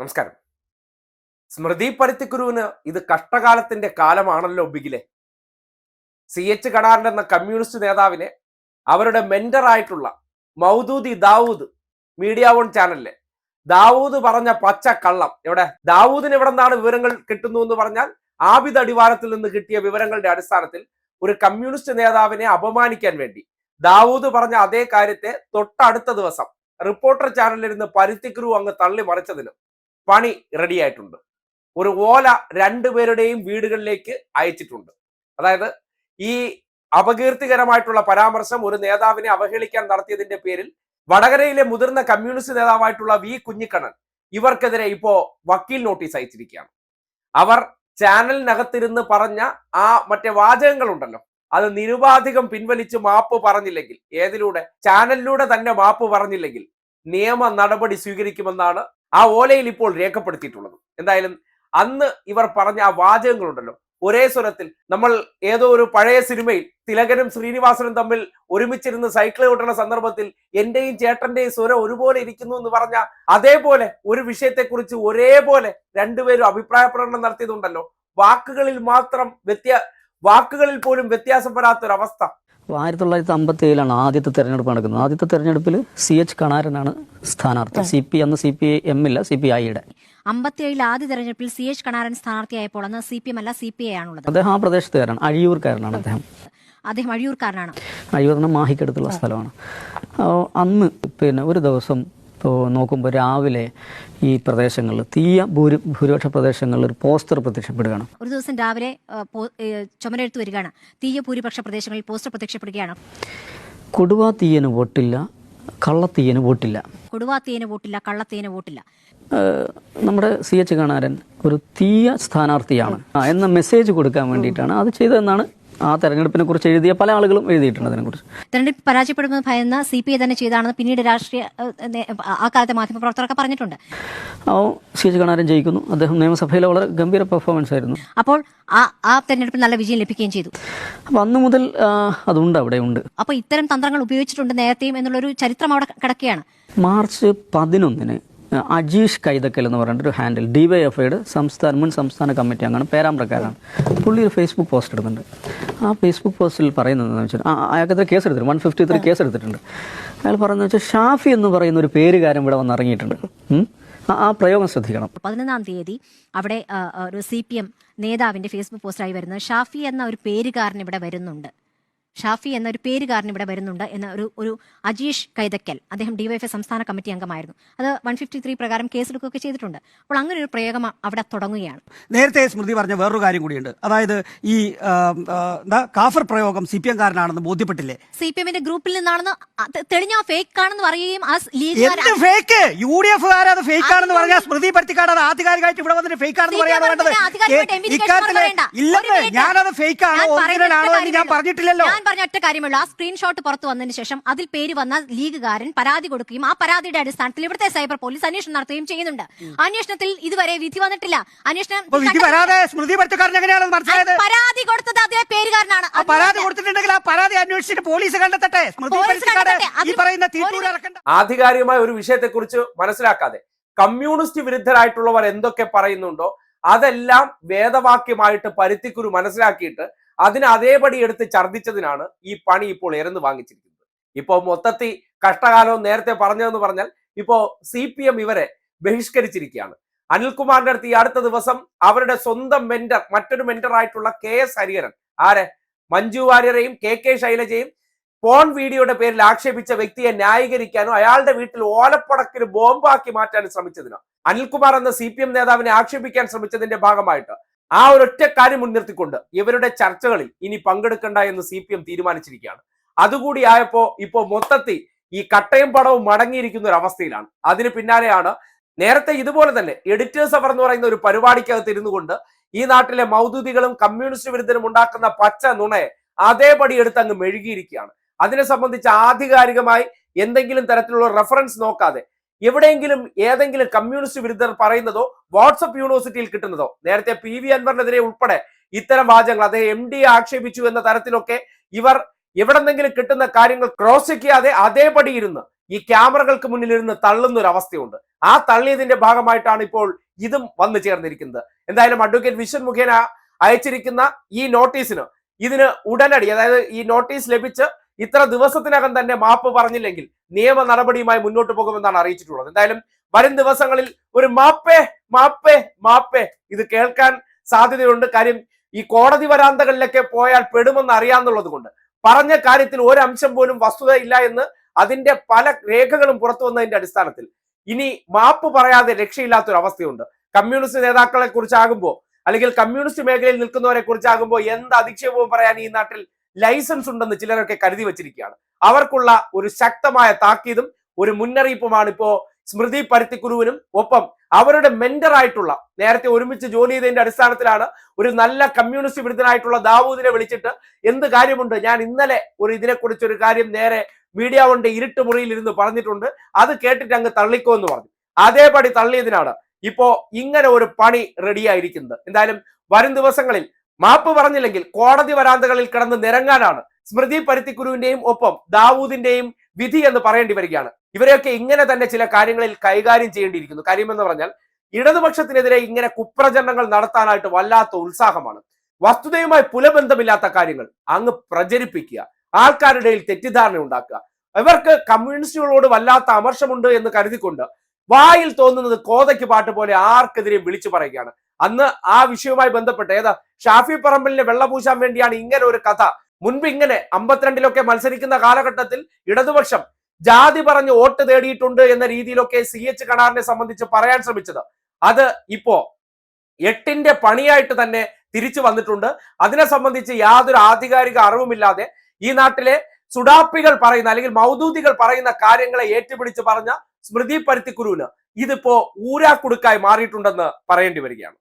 നമസ്കാരം. സ്മൃതി പരുത്തിക്കുരുവിന് ഇത് കഷ്ടകാലത്തിന്റെ കാലമാണല്ലോ ബിഗിലെ. C H Kadaran എന്ന കമ്മ്യൂണിസ്റ്റ് നേതാവിനെ അവരുടെ മെന്റർ ആയിട്ടുള്ള മൗദൂദി ദാവൂദ് മീഡിയ വൺ ചാനലിലെ. ദാവൂദ് പറഞ്ഞ പച്ച കള്ളം. എവിടെ? ദാവൂദിന് എവിടെ നിന്നാണ് വിവരങ്ങൾ കിട്ടുന്നു എന്ന് പറഞ്ഞാൽ ആബിദ് അടിവാരത്തിൽ നിന്ന് കിട്ടിയ വിവരങ്ങളുടെ അടിസ്ഥാനത്തിൽ ഒരു കമ്മ്യൂണിസ്റ്റ് നേതാവിനെ അപമാനിക്കാൻ വേണ്ടി. ദാവൂദ് പറഞ്ഞ അതേ കാര്യത്തെ തൊട്ടടുത്ത ദിവസം റിപ്പോർട്ടർ ചാനലിൽ നിന്ന് പരുത്തിക്കുരു അങ്ങ് തള്ളി മറിച്ചതിന് പണി റെഡിയായിട്ടുണ്ട് ഒരു ഓല രണ്ടുപേരുടെയും വീടുകളിലേക്ക് അയച്ചിട്ടുണ്ട്. അതായത് ഈ അപകീർത്തികരമായിട്ടുള്ള പരാമർശം ഒരു നേതാവിനെ അവഹേളിക്കാൻ നടത്തിയതിന്റെ പേരിൽ വടകരയിലെ മുതിർന്ന കമ്മ്യൂണിസ്റ്റ് നേതാവായിട്ടുള്ള വി കുഞ്ഞിക്കണ്ണൻ ഇവർക്കെതിരെ ഇപ്പോ വക്കീൽ നോട്ടീസ് അയച്ചിരിക്കുകയാണ്. അവർ ചാനലിനകത്തിരുന്ന് പറഞ്ഞ ആ മറ്റേ വാചകങ്ങളുണ്ടല്ലോ. അത് നിരുപാധികം പിൻവലിച്ച് മാപ്പ് പറഞ്ഞില്ലെങ്കിൽ ഏതിലൂടെ? ചാനലിലൂടെ തന്നെ മാപ്പ് പറഞ്ഞില്ലെങ്കിൽ നിയമ നടപടി സ്വീകരിക്കുമെന്നാണ് ആ ഓലയിൽ ഇപ്പോൾ രേഖപ്പെടുത്തിയിട്ടുള്ളത്. എന്തായാലും അന്ന് ഇവർ പറഞ്ഞ ആ വാചകങ്ങളുണ്ടല്ലോ. ഒരേ സ്വരത്തിൽ നമ്മൾ ഏതോ ഒരു പഴയ സിനിമയിൽ തിലകനും ശ്രീനിവാസനും തമ്മിൽ ഒരുമിച്ചിരുന്ന് സൈക്കിൾ ഓട്ടുന്ന സന്ദർഭത്തിൽ എന്റെയും ചേട്ടന്റെയും സ്വരം ഒരുപോലെ ഇരിക്കുന്നു എന്ന് പറഞ്ഞ അതേപോലെ ഒരു വിഷയത്തെക്കുറിച്ച് ഒരേപോലെ രണ്ടുപേരും അഭിപ്രായ പ്രകടനം നടത്തിയതുണ്ടല്ലോ. വാക്കുകളിൽ മാത്രം വ്യത്യാ വാക്കുകളിൽ പോലും വ്യത്യാസപ്പെടാത്തൊരവസ്ഥ ആയിരത്തി തൊള്ളായിരത്തി അമ്പത്തി ഏഴിലാണ് ആദ്യത്തെ തെരഞ്ഞെടുപ്പ് നടക്കുന്നത്. ആദ്യത്തെ തെരഞ്ഞെടുപ്പിൽ സി എച്ച് കണാരനാണ് സ്ഥാനാർത്ഥി. സി പി അന്ന് സി പി എം ഇല്ല സി പി ഐയുടെ അമ്പത്തിയേഴിൽ ആദ്യ തെരഞ്ഞെടുപ്പിൽ സി എച്ച് കണാരൻ സ്ഥാനാർത്ഥിയായപ്പോൾ അന്ന് സി പി എം അല്ല സി പി ഐ ആണുള്ളത്. അദ്ദേഹം ആ പ്രദേശത്തുകാരാണ്. അഴിയൂർക്കാരനാണ് അദ്ദേഹം. അദ്ദേഹം അഴിയൂർക്കാരനാണ്. അഴിയൂർ മാഹിക്കടുത്തുള്ള സ്ഥലമാണ്. അന്ന് പിന്നെ ഒരു ദിവസം ഇപ്പോൾ നോക്കുമ്പോൾ രാവിലെ ഈ പ്രദേശങ്ങളിൽ തീയ ഭൂരി ഭൂരിപക്ഷ പ്രദേശങ്ങളിൽ ഒരു പോസ്റ്റർ പ്രത്യക്ഷപ്പെടുകയാണ്. ഒരു ദിവസം രാവിലെ ചുമരെടുത്ത് വരികയാണ്. തീയ ഭൂരിപക്ഷ പ്രദേശങ്ങളിൽ പോസ്റ്റർ പ്രത്യക്ഷപ്പെടുകയാണ്. കൊടുവാ തീയന് വോട്ടില്ല കള്ളത്തീയന് വോട്ടില്ല. കൊടുവാത്തേന് വോട്ടില്ല കള്ളത്തീയന് വോട്ടില്ല. നമ്മുടെ സി എച്ച് കാണാരൻ ഒരു തീയ സ്ഥാനാർത്ഥിയാണ്. എന്ന മെസ്സേജ് കൊടുക്കാൻ വേണ്ടിയിട്ടാണ് അത് ചെയ്തതെന്നാണ് ആ തെരഞ്ഞെടുപ്പിനെ കുറിച്ച് എഴുതിയ പല ആളുകളും എഴുതിയിട്ടുണ്ട് അതിനെക്കുറിച്ച്. തെരഞ്ഞെടുപ്പ് പരാജയപ്പെടുമെന്ന് ഭയന്ന സി പി ഐ തന്നെ ചെയ്താണെന്ന് പിന്നീട് രാഷ്ട്രീയ ആ കാലത്തെ മാധ്യമപ്രവർത്തകരൊക്കെ പറഞ്ഞിട്ടുണ്ട്. ഓ സി എച്ച് കണാരൻ ജയിക്കുന്നു. അദ്ദേഹം നിയമസഭയിലെ വളരെ ഗംഭീര പെർഫോമൻസ് ആയിരുന്നു. അപ്പോൾ ആ ആ തെരഞ്ഞെടുപ്പിൽ നല്ല വിജയം ലഭിക്കുകയും ചെയ്തു. അന്നു അന്ന് മുതൽ അതുണ്ട് അവിടെ ഉണ്ട്. അപ്പോൾ ഇത്തരം തന്ത്രങ്ങൾ ഉപയോഗിച്ചിട്ടുണ്ട് നേരത്തെയും എന്നുള്ളൊരു ചരിത്രം അവിടെ കിടക്കുകയാണ്. മാർച്ച് പതിനൊന്നിന് അജീഷ് കൈതക്കൽ എന്ന് പറഞ്ഞിട്ട് ഒരു ഹാൻഡിൽ ഡി വൈ എഫ് ഐയുടെ സംസ്ഥാന മുൻ സംസ്ഥാന കമ്മിറ്റി അംഗമാണ് പേരാമ്പ്രക്കാരാണ്. പുള്ളി ഒരു ഫേസ്ബുക്ക് പോസ്റ്റ് ഇടുന്നുണ്ട്. ആ ഫേസ്ബുക്ക് പോസ്റ്റിൽ പറയുന്നത് എന്താണെന്ന് വെച്ചാൽ ആ അയാൾക്കെതിരെ കേസ് എടുത്തിട്ടുണ്ട് വൺ ഫിഫ്റ്റി ത്രീ കേസ് എടുത്തിട്ടുണ്ട് അയാൾ പറയുന്നത് വെച്ചാൽ ഷാഫി എന്ന് പറയുന്ന ഒരു പേരുകാരൻ ഇവിടെ വന്ന് ഇറങ്ങിയിട്ടുണ്ട്. ആ- പ്രയോഗം ശ്രദ്ധിക്കണം. പതിനൊന്നാം തീയതി അവിടെ ഒരു സി പി എം നേതാവിന്റെ ഫേസ്ബുക്ക് പോസ്റ്റായി വരുന്നത് ഷാഫി എന്ന ഒരു പേരുകാരൻ ഇവിടെ വരുന്നുണ്ട്. ഷാഫി എന്നൊരു പേരുകാരൻ ഇവിടെ വരുന്നുണ്ട് എന്ന ഒരു ഒരു അജീഷ് കൈതക്കൽ. അദ്ദേഹം ഡിവൈഎഫ് സംസ്ഥാന കമ്മിറ്റി അംഗമായിരുന്നു. അത് വൺ ഫിഫ്റ്റി ത്രീ പ്രകാരം കേസെടുക്കുകയൊക്കെ ചെയ്തിട്ടുണ്ട്. അപ്പോൾ അങ്ങനെ ഒരു പ്രയോഗം അവിടെ തുടങ്ങുകയാണ്. നേരത്തെ സ്മൃതി പറഞ്ഞ വേറൊരു കാര്യം കൂടിയുണ്ട്. അതായത് ഈ എന്താ കാഫർ പ്രയോഗം സി പി എംകാരനാണെന്ന് ബോധ്യപ്പെട്ടില്ലേ? സി പി എമ്മിന്റെ ഗ്രൂപ്പിൽ നിന്നാണെന്ന് തെളിഞ്ഞ ഫേക്ക് ആണെന്ന് പറയുകയും ആ ഫേക്ക് യു ഡി എഫ് അത് ഫേക്ക് ആണെന്ന് പറഞ്ഞാൽ സ്മൃതി പരുത്തിക്കാട് അത് ആധികാരികമായിട്ട് ഇവിടെ വന്നിട്ട് ഫേക്ക് ആണെന്ന് പറയാൻ വേണ്ടത്. ഇക്കാര്യത്തിൽ ഇല്ലെന്ന് ഞാനത് ഫേക്ക് ആണോ ഒറിജിനൽ ആണോ എന്ന് ഞാൻ പറഞ്ഞിട്ടില്ലല്ലോ. ഞാൻ പറഞ്ഞ ഒറ്റ കാര്യമുള്ള. ആ സ്ക്രീൻഷോട്ട് പുറത്തു വന്നതിന് ശേഷം അതിൽ പേര് വന്ന ലീഗുകാരൻ പരാതി കൊടുക്കുകയും ആ പരാതിയുടെ അടിസ്ഥാനത്തിൽ ഇവിടുത്തെ സൈബർ പോലീസ് അന്വേഷണം നടത്തുകയും ചെയ്യുന്നുണ്ട്. അന്വേഷണത്തിൽ ഇതുവരെ വിധി വന്നിട്ടില്ല. അന്വേഷണം പരാതി കൊടുത്തത് അതേ പേരുകാരനാണ്. ആ പരാതി കൊടുത്തിട്ടുണ്ടെങ്കിൽ ആ പരാതി അന്വേഷിച്ചിട്ട് പോലീസ് കണ്ടെത്തട്ടെ. ഈ പറയുന്ന ആധികാരികമായ ഒരു വിഷയത്തെക്കുറിച്ച് മനസ്സിലാക്കാതെ കമ്മ്യൂണിസ്റ്റ് വിരുദ്ധരായിട്ടുള്ളവർ എന്തൊക്കെ പറയുന്നുണ്ടോ അതെല്ലാം വേദവാക്യമായിട്ട് പരുത്തിക്കുരു മനസ്സിലാക്കിയിട്ട് അതിനെ അതേപടി എടുത്ത് ഛർദ്ദിച്ചതിനാണ് ഈ പണി ഇപ്പോൾ എരന്ന് വാങ്ങിച്ചിരിക്കുന്നത്. ഇപ്പോൾ മൊത്തത്തിൽ കഷ്ടകാലവും നേരത്തെ പറഞ്ഞതെന്ന് പറഞ്ഞാൽ ഇപ്പോൾ സി പി എം ഇവരെ ബഹിഷ്കരിച്ചിരിക്കുകയാണ്. അനിൽകുമാറിന്റെ അടുത്ത് ഈ അടുത്ത ദിവസം അവരുടെ സ്വന്തം മെന്റർ മറ്റൊരു മെന്റർ ആയിട്ടുള്ള കെ എസ് ഹരിഹരൻ. ആരെ? മഞ്ജു വാര്യരെയും കെ കെ ശൈലജയും ഫോൺ വീഡിയോയുടെ പേരിൽ ആക്ഷേപിച്ച വ്യക്തിയെ ന്യായീകരിക്കാനോ അയാളുടെ വീട്ടിൽ ഓലപ്പടക്കിന് ബോംബാക്കി മാറ്റാനും ശ്രമിച്ചതിനോ? അനിൽകുമാർ എന്ന സി പി എം നേതാവിനെ ആക്ഷേപിക്കാൻ ശ്രമിച്ചതിന്റെ ഭാഗമായിട്ട് ആ ഒരൊറ്റ കാര്യം മുൻനിർത്തിക്കൊണ്ട് ഇവരുടെ ചർച്ചകളിൽ ഇനി പങ്കെടുക്കണ്ട എന്ന് സി പി എം തീരുമാനിച്ചിരിക്കുകയാണ്. അതുകൂടി ആയപ്പോ ഇപ്പോ മൊത്തത്തിൽ ഈ കട്ടയും പടവും മടങ്ങിയിരിക്കുന്ന ഒരു അവസ്ഥയിലാണ്. അതിന് പിന്നാലെയാണ് നേരത്തെ ഇതുപോലെ തന്നെ എഡിറ്റേഴ്സ് അവർ എന്ന് പറയുന്ന ഒരു പരിപാടിക്കകത്ത് ഇരുന്നു കൊണ്ട് ഈ നാട്ടിലെ മൗദൂദികളും കമ്മ്യൂണിസ്റ്റ് വിരുദ്ധരും ഉണ്ടാക്കുന്ന പച്ച നുണയെ അതേപടി എടുത്ത് അങ്ങ് മെഴുകിയിരിക്കുകയാണ്. അതിനെ സംബന്ധിച്ച് ആധികാരികമായി എന്തെങ്കിലും തരത്തിലുള്ള റെഫറൻസ് നോക്കാതെ എവിടെയെങ്കിലും ഏതെങ്കിലും കമ്മ്യൂണിസ്റ്റ് വിരുദ്ധർ പറയുന്നതോ വാട്സപ്പ് യൂണിവേഴ്സിറ്റിയിൽ കിട്ടുന്നതോ? നേരത്തെ പി വി അൻവറിനെതിരെ ഉൾപ്പെടെ ഇത്തരം വാചകങ്ങൾ അദ്ദേഹം എം ഡി ആക്ഷേപിച്ചു എന്ന തരത്തിലൊക്കെ ഇവർ എവിടെന്നെങ്കിലും കിട്ടുന്ന കാര്യങ്ങൾ ക്രോസ് ചെയ്യാതെ അതേപടി ഇരുന്ന് ഈ ക്യാമറകൾക്ക് മുന്നിൽ ഇരുന്ന് തള്ളുന്ന ഒരു അവസ്ഥയുണ്ട് ആ തള്ളിയതിന്റെ ഭാഗമായിട്ടാണ് ഇപ്പോൾ ഇതും വന്നു ചേർന്നിരിക്കുന്നത്. എന്തായാലും അഡ്വക്കേറ്റ് വിശ്വൻ മുഖേന അയച്ചിരിക്കുന്ന ഈ നോട്ടീസിന് ഇതിന് ഉടനടി അതായത് ഈ നോട്ടീസ് ലഭിച്ച് ഇത്ര ദിവസത്തിനകം തന്നെ മാപ്പ് പറഞ്ഞില്ലെങ്കിൽ നിയമ നടപടിയുമായി മുന്നോട്ട് പോകുമെന്നാണ് അറിയിച്ചിട്ടുള്ളത്. എന്തായാലും വരും ദിവസങ്ങളിൽ ഒരു മാപ്പേ മാപ്പേ മാപ്പേ. ഇത് കേൾക്കാൻ സാധ്യതയുണ്ട്. കാര്യം ഈ കോടതി വരാന്തകളിലൊക്കെ പോയാൽ പെടുമെന്ന് അറിയാന്നുള്ളത് കൊണ്ട് പറഞ്ഞ കാര്യത്തിൽ ഒരംശം പോലും വസ്തുത ഇല്ല എന്ന് അതിന്റെ പല രേഖകളും പുറത്തു വന്നതിന്റെ അടിസ്ഥാനത്തിൽ ഇനി മാപ്പ് പറയാതെ രക്ഷയില്ലാത്തൊരു അവസ്ഥയുണ്ട് കമ്മ്യൂണിസ്റ്റ് നേതാക്കളെ കുറിച്ചാകുമ്പോൾ അല്ലെങ്കിൽ കമ്മ്യൂണിസ്റ്റ് മേഖലയിൽ നിൽക്കുന്നവരെ കുറിച്ചാകുമ്പോൾ എന്ത് അധിക്ഷേപവും പറയാൻ ഈ നാട്ടിൽ ലൈസൻസ് ഉണ്ടെന്ന് ചിലരൊക്കെ കരുതി വച്ചിരിക്കുകയാണ്. അവർക്കുള്ള ഒരു ശക്തമായ താക്കീതും ഒരു മുന്നറിയിപ്പുമാണ് ഇപ്പോ സ്മൃതി പരുത്തിക്കുരുവിനും ഒപ്പം അവരുടെ മെന്റർ ആയിട്ടുള്ള നേരത്തെ ഒരുമിച്ച് ജോലി ചെയ്തതിന്റെ അടിസ്ഥാനത്തിലാണ് ഒരു നല്ല കമ്മ്യൂണിസ്റ്റ് വിരുദ്ധനായിട്ടുള്ള ദാവൂദിനെ വിളിച്ചിട്ട് എന്ത് കാര്യമുണ്ട്? ഞാൻ ഇന്നലെ ഒരു ഇതിനെക്കുറിച്ച് ഒരു കാര്യം നേരെ മീഡിയ കൊണ്ട് ഇരുട്ട് മുറിയിൽ ഇരുന്ന് പറഞ്ഞിട്ടുണ്ട്. അത് കേട്ടിട്ട് അങ്ങ് തള്ളിക്കോ എന്ന് പറഞ്ഞു. അതേപടി തള്ളിയതിനാണ് ഇപ്പോ ഇങ്ങനെ ഒരു പണി റെഡിയായിരിക്കുന്നത് എന്തായാലും വരും ദിവസങ്ങളിൽ മാപ്പ് പറഞ്ഞില്ലെങ്കിൽ കോടതി വരാന്തകളിൽ കിടന്ന് നിരങ്ങാനാണ്. സ്മൃതി പരുത്തിക്കുരുവിന്റെയും ഒപ്പം ദാവൂദിന്റെയും വിധി എന്ന് പറയേണ്ടി വരികയാണ്. ഇവരെയൊക്കെ ഇങ്ങനെ തന്നെ ചില കാര്യങ്ങളിൽ കൈകാര്യം ചെയ്യേണ്ടിയിരിക്കുന്നു. കാര്യമെന്ന് പറഞ്ഞാൽ ഇടതുപക്ഷത്തിനെതിരെ ഇങ്ങനെ കുപ്രചരണങ്ങൾ നടത്താനായിട്ട് വല്ലാത്ത ഉത്സാഹമാണ്. വസ്തുതയുമായി പുലബന്ധമില്ലാത്ത കാര്യങ്ങൾ അങ്ങ് പ്രചരിപ്പിക്കുക. ആൾക്കാരുടെ തെറ്റിദ്ധാരണ ഉണ്ടാക്കുക ഇവർക്ക് കമ്മ്യൂണിസ്റ്റുകളോട് വല്ലാത്ത അമർഷമുണ്ട് എന്ന് കരുതിക്കൊണ്ട് വായിൽ തോന്നുന്നത് കോതയ്ക്ക് പാട്ട് പോലെ ആർക്കെതിരെയും വിളിച്ചു പറയുകയാണ്. അന്ന് ആ വിഷയവുമായി ബന്ധപ്പെട്ട് ഏതാ? ഷാഫി പറമ്പലിനെ വെള്ളപൂശാൻ വേണ്ടിയാണ് ഇങ്ങനെ ഒരു കഥ. മുൻപ് ഇങ്ങനെ അമ്പത്തിരണ്ടിലൊക്കെ മത്സരിക്കുന്ന കാലഘട്ടത്തിൽ ഇടതുപക്ഷം ജാതി പറഞ്ഞ് വോട്ട് തേടിയിട്ടുണ്ട് എന്ന രീതിയിലൊക്കെ സി എച്ച് കണാറിനെ സംബന്ധിച്ച് പറയാൻ ശ്രമിച്ചത്. അത് ഇപ്പോ എട്ടിന്റെ പണിയായിട്ട് തന്നെ തിരിച്ചു വന്നിട്ടുണ്ട്. അതിനെ സംബന്ധിച്ച് യാതൊരു ആധികാരിക അറിവുമില്ലാതെ ഈ നാട്ടിലെ സുഡാപ്പികൾ പറയുന്ന അല്ലെങ്കിൽ മൗദൂദികൾ പറയുന്ന കാര്യങ്ങളെ ഏറ്റുപിടിച്ച് പറഞ്ഞ സ്മൃതി പരുത്തിക്കുരുവിന് ഇതിപ്പോ ഊരാക്കുടുക്കായി മാറിയിട്ടുണ്ടെന്ന് പറയേണ്ടി വരികയാണ്.